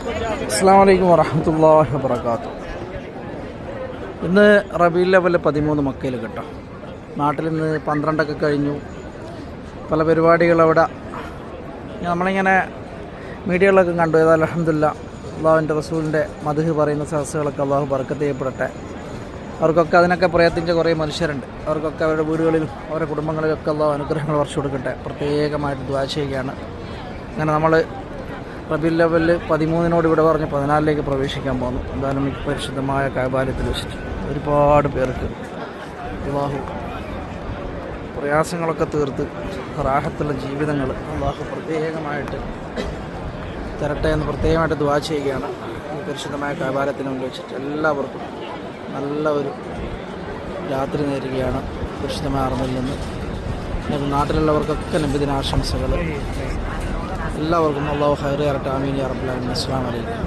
അസ്സാം വലൈക്കും വറഹമത്തല്ലാഹി വാബർക്കാത്തു ഇന്ന് റബീൽ ലെവൽ പതിമൂന്ന് മക്കയിൽ കേട്ടോ. നാട്ടിൽ ഇന്ന് പന്ത്രണ്ടൊക്കെ കഴിഞ്ഞു. പല പരിപാടികൾ അവിടെ. നമ്മളിങ്ങനെ മീഡിയകളിലൊക്കെ കണ്ടു. ഏതാ അലഹമില്ല അള്ളാഹുവിന്റെ റസൂലിന്റെ മധുഹ് പറയുന്ന സഹസുകളൊക്കെ അള്ളാഹു ബർക്കത്ത് ചെയ്യപ്പെടട്ടെ. അവർക്കൊക്കെ അതിനൊക്കെ പ്രയത്നിച്ച കുറേ മനുഷ്യരുണ്ട്. അവർക്കൊക്കെ അവരുടെ വീടുകളിലും അവരുടെ കുടുംബങ്ങളിലൊക്കെ അള്ളാഹു അനുഗ്രഹങ്ങൾ വർഷം കൊടുക്കട്ടെ. പ്രത്യേകമായിട്ട് ദ്വാശയൊക്കെയാണ് അങ്ങനെ നമ്മൾ റബിൽ ലെവലിൽ പതിമൂന്നിനോട് ഇവിടെ പറഞ്ഞ് പതിനാലിലേക്ക് പ്രവേശിക്കാൻ പോകുന്നു എന്തായാലും ഈ പരിശുദ്ധമായ കാബാലയത്തിൽ വെച്ചിട്ട് ഒരുപാട് പേർക്ക് വിവാഹ പ്രയാസങ്ങളൊക്കെ തീർത്ത് റാഹത്തുള്ള ജീവിതങ്ങൾ അള്ളാഹു പ്രത്യേകമായിട്ട് തരട്ടെ എന്ന് പ്രത്യേകമായിട്ട് ദ്വാ ചെയ്യുകയാണ്. ഈ പരിശുദ്ധമായ കാബാലത്തിന് മുന്നിൽ വെച്ചിട്ട് എല്ലാവർക്കും നല്ല ഒരു രാത്രി നേരുകയാണ് പരിശുദ്ധമായ അറിവിൽ നിന്ന്. നാട്ടിലുള്ളവർക്കൊക്കെ നബിദിനാശംസകൾ എല്ലാവർക്കും അള്ളാഹു ഹൈർ അറട്ടെ ആമീൻ അറബുലാമിൻ അസ്സാം വലൈക്കും